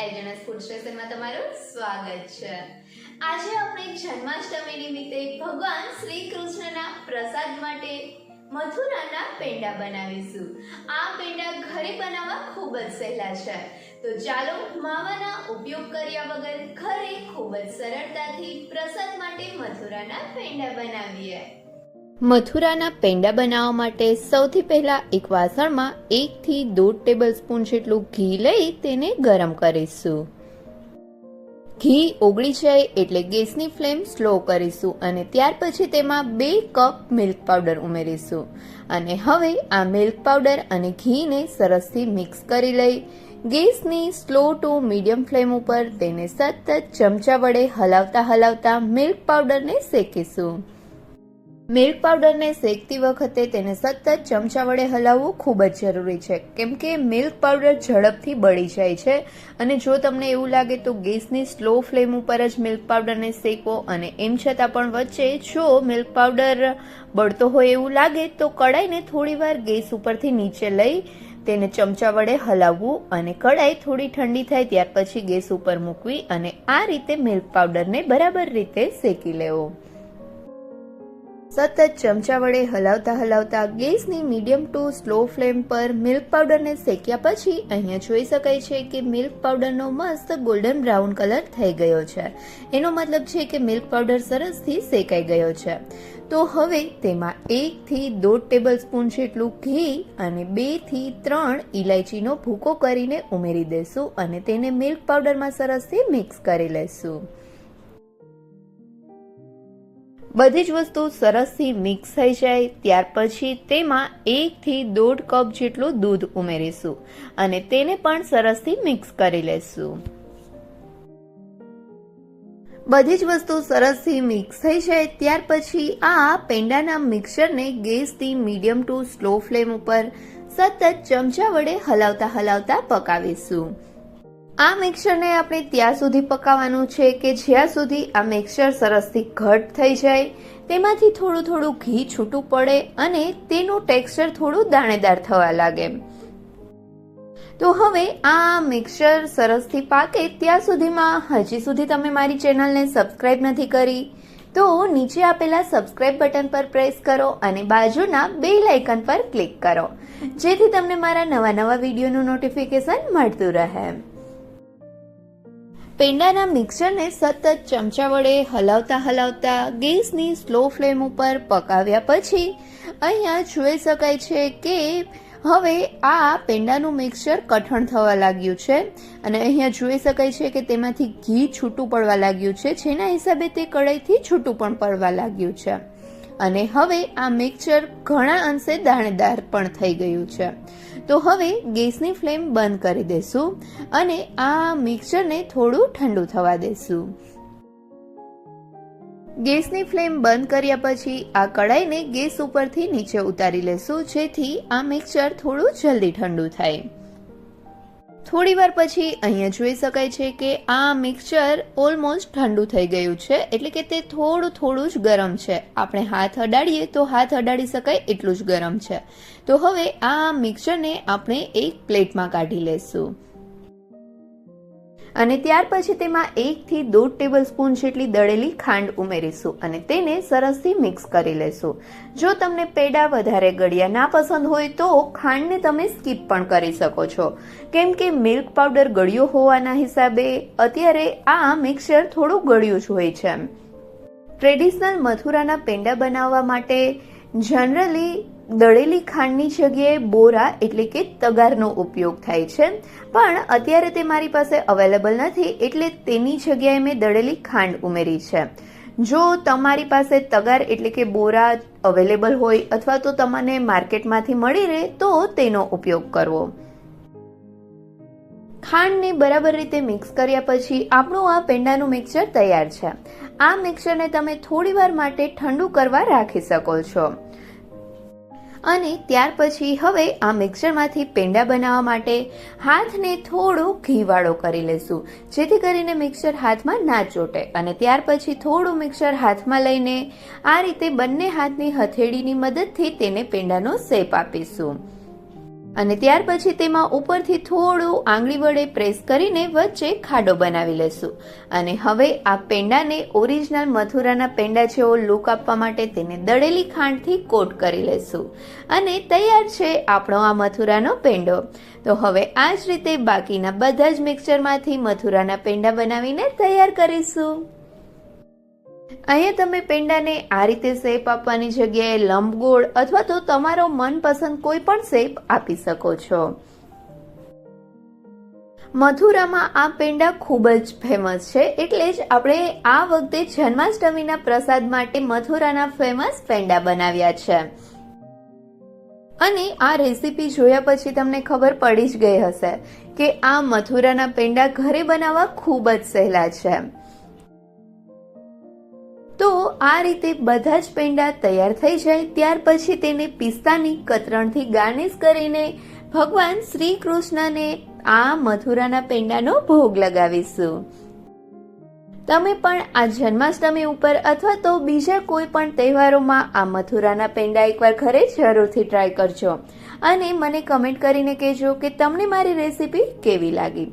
એજનસ food સ્ટેશનમાં તમારું સ્વાગત છે. આજે આપણે જન્માષ્ટમી નિમિત્તે ભગવાન શ્રી કૃષ્ણના પ્રસાદ માટે મથુરાના પેંડા બનાવીશું. આ પેંડા ઘરે બનાવવા ખૂબ જ સહેલા છે. તો ચાલો માવાના ઉપયોગ કર્યા વગર ઘરે ખૂબ જ સરળતાથી પ્રસાદ માટે મથુરાના પેંડા બનાવીએ. મથુરાના પેંડા બનાવવા માટે સૌથી પહેલા એક વાસણમાં એકથી દોઢ ટેબલ સ્પૂન જેટલું ઘી લઈ તેને ગરમ કરીશું. ઘી ઓગળી જાય એટલે ગેસની ફ્લેમ સ્લો કરીશું અને ત્યાર પછી તેમાં બે કપ મિલ્ક પાવડર ઉમેરીશું. અને હવે આ મિલ્ક પાવડર અને ઘીને સરસથી મિક્સ કરી લઈ, ગેસની સ્લો ટુ મીડિયમ ફ્લેમ ઉપર તેને સતત ચમચા વડે હલાવતા હલાવતા મિલ્ક પાવડરને શેકીશું. મિલ્ક પાવડરને શેકતી વખતે તેને સતત ચમચા વડે હલાવવું ખૂબ જ જરૂરી છે. કેમ કે મિલ્ક પાવડર ઝડપથી બળી જાય છે અને જો તમને એવું લાગે તો ગેસની સ્લો ફ્લેમ ઉપર જ મિલ્ક પાવડરને શેકો અને એમ છતાં પણ વચ્ચે જો મિલ્ક પાવડર બળતો હોય એવું લાગે તો કડાઈને થોડીવાર ગેસ ઉપરથી નીચે લઈ તેને ચમચા વડે હલાવવું અને કડાઈ થોડી ઠંડી થાય ત્યાર પછી ગેસ ઉપર મૂકવી અને આ રીતે મિલ્ક પાવડરને બરાબર રીતે શેકી લેવો. સતત ચમચા વડે હલાવતા હલાવતા ગેસની મીડિયમ ટુ સ્લો ફ્લેમ પર મિલ્ક પાવડરને શેક્યા પછી અહીંયા જોઈ શકાય છે કે મિલ્ક પાવડરનો મસ્ત ગોલ્ડન બ્રાઉન કલર થઈ ગયો છે. એનો મતલબ છે કે મિલ્ક પાવડર સરસથી શેકાઈ ગયો છે. તો હવે તેમાં એકથી દોઢ ટેબલ સ્પૂન જેટલું ઘી અને બેથી ત્રણ ઇલાયચીનો ભૂકો કરીને ઉમેરી દેશું અને તેને મિલ્ક પાવડરમાં સરસથી મિક્સ કરી લેશું. બધી જ વસ્તુ સરસથી મિક્સ થઈ જાય, ત્યાર પછી તેમાં એકથી દોઢ કપ જેટલું દૂધ ઉમેરીશું અને તેને પણ સરસથી મિક્સ કરી લેશું. બધી જ વસ્તુ સરસથી મિક્સ થઈ જાય, ત્યાર પછી આ પેંડાના મિક્સરને ગેસથી મીડિયમ ટુ સ્લો ફ્લેમ ઉપર સતત ચમચા વડે હલાવતા હલાવતા પકાવીશું. આ મિક્સરને આપણે ત્યાં સુધી પકાવવાનું છે કે જ્યાં સુધી આ મિક્સર સરસથી ઘટ થઈ જાય, તેમાંથી થોડું થોડું ઘી છૂટું પડે અને તેનું ટેક્સચર થોડું દાણેદાર થવા લાગે. તો હવે આ મિક્સર સરસથી પાકે ત્યાં સુધીમાં, હજી સુધી તમે મારી ચેનલને સબસ્ક્રાઇબ નથી કરી, તો નીચે આપેલા સબસ્ક્રાઇબ બટન પર પ્રેસ કરો અને બાજુના બે લાઇકન પર ક્લિક કરો, જેથી તમને મારા નવા નવા વિડીયોનું નોટિફિકેશન મળતું રહે. પેંડાના મિક્સરને સતત ચમચા વડે હલાવતા હલાવતા ગેસની સ્લો ફ્લેમ ઉપર પકાવ્યા પછી અહીંયા જોઈ શકાય છે કે હવે આ પેંડાનું મિક્સર કઠણ થવા લાગ્યું છે. અને અહીંયા જોઈ શકાય છે કે તેમાંથી ઘી છૂટું પડવા લાગ્યું છે. જેના હિસાબે તે કડાઈથી છૂટું પણ પડવા લાગ્યું છે. અને હવે આ મિક્સર ઘણા અંશે દાણેદાર પણ થઈ ગયું છે. તો હવે ગેસની ફ્લેમ બંધ કરી દેશું અને આ મિક્સરને થોડું ઠંડુ થવા દેશું. ગેસની ફ્લેમ બંધ કર્યા પછી આ કડાઈને ગેસ ઉપરથી નીચે ઉતારી લેશું જેથી આ મિક્સર થોડું જલ્દી ઠંડુ થાય. થોડી વાર પછી અહીંયા જોઈ શકાય છે કે આ મિક્સચર ઓલમોસ્ટ ઠંડુ થઈ ગયું છે, એટલે કે તે થોડું થોડું જ ગરમ છે. આપણે હાથ અડાડીએ તો હાથ અડાડી શકાય એટલું જ ગરમ છે. તો હવે આ મિક્સચરને આપણે એક પ્લેટમાં કાઢી લેશું. અને ત્યાર પછી તેમાં એકથી દોઢ ટેબલ સ્પૂન જેટલી દળેલી ખાંડ ઉમેરીશું અને તેને સરસથી મિક્સ કરી લેશું. જો તમને પેડા વધારે ગળ્યા ના પસંદ હોય તો ખાંડને તમે સ્કીપ પણ કરી શકો છો. કેમ કે મિલ્ક પાવડર ગળ્યો હોવાના હિસાબે અત્યારે આ મિક્સર થોડું ગળ્યું જ હોય છે. ટ્રેડિશનલ મથુરાના પેંડા બનાવવા માટે જનરલી દળેલી ખાંડની જગ્યાએ બોરા એટલે કે તગારનો ઉપયોગ થાય છે. પણ અત્યારે તે મારી પાસે અવેલેબલ નથી એટલે તેની જગ્યાએ મેં દળેલી ખાંડ ઉમેરી છે. જો તમારી પાસે તગાર એટલે કે બોરા અવેલેબલ હોય અથવા તો તમને માર્કેટમાંથી મળી રહે તો તેનો ઉપયોગ કરવો. ખાંડને બરાબર રીતે મિક્સ કર્યા પછી આપણું આ પેંડાનું મિક્સર તૈયાર છે. આ મિક્સરને તમે થોડી વાર માટે ઠંડુ કરવા રાખી શકો છો. અને ત્યાર પછી હવે આ મિક્સરમાંથી પેંડા બનાવવા માટે હાથને થોડો ઘીવાળો કરી લેશું, જેથી કરીને મિક્સર હાથમાં ના ચોટે. અને ત્યાર પછી થોડું મિક્સર હાથમાં લઈને આ રીતે બંને હાથની હથેળીની મદદથી તેને પેંડાનો શેપ આપીશું. અને ત્યાર પછી તેમાં ઉપરથી થોડું આંગળી વડે પ્રેસ કરીને વચ્ચે ખાડો બનાવી લેશું. અને હવે આ પેંડાને ઓરિજિનલ મથુરાના પેંડા જેવો લુક આપવા માટે તેને દળેલી ખાંડથી કોટ કરી લેશું. અને તૈયાર છે આપણો આ મથુરાનો પેંડો. તો હવે આ જ રીતે બાકીના બધા જ મિક્સચરમાંથી મથુરાના પેંડા બનાવીને તૈયાર કરીશું. અહીંયા તમે પેંડાને આ રીતે શેપ આપવાની જગ્યાએ લંબગોળ અથવા તો તમારો મનપસંદ કોઈ પણ શેપ આપી શકો છો. મથુરામાં આ પેંડા ખૂબ જ ફેમસ છે. એટલે જ આપણે આ વખતે જન્માષ્ટમીના પ્રસાદ માટે મથુરાના ફેમસ પેંડા બનાવ્યા છે. અને આ રેસીપી જોયા પછી તમને ખબર પડી જ ગઈ હશે કે આ મથુરાના પેંડા ઘરે બનાવવા ખૂબ જ સહેલા છે. આ રીતે બધા જ પેંડા તૈયાર થઈ જાય ત્યાર પછી તેને પિસ્તાની કતરણથી ગાર્નિશ કરીને ભગવાન શ્રી કૃષ્ણને આ મથુરાના પેંડાનો ભોગ લગાવીશું. તમે પણ આ જન્માષ્ટમી ઉપર અથવા તો બીજા કોઈ પણ તહેવારોમાં આ મથુરાના પેંડા એકવાર ઘરે જરૂરથી ટ્રાય કરજો. અને મને કમેન્ટ કરીને કહેજો કે તમને મારી રેસીપી કેવી લાગી?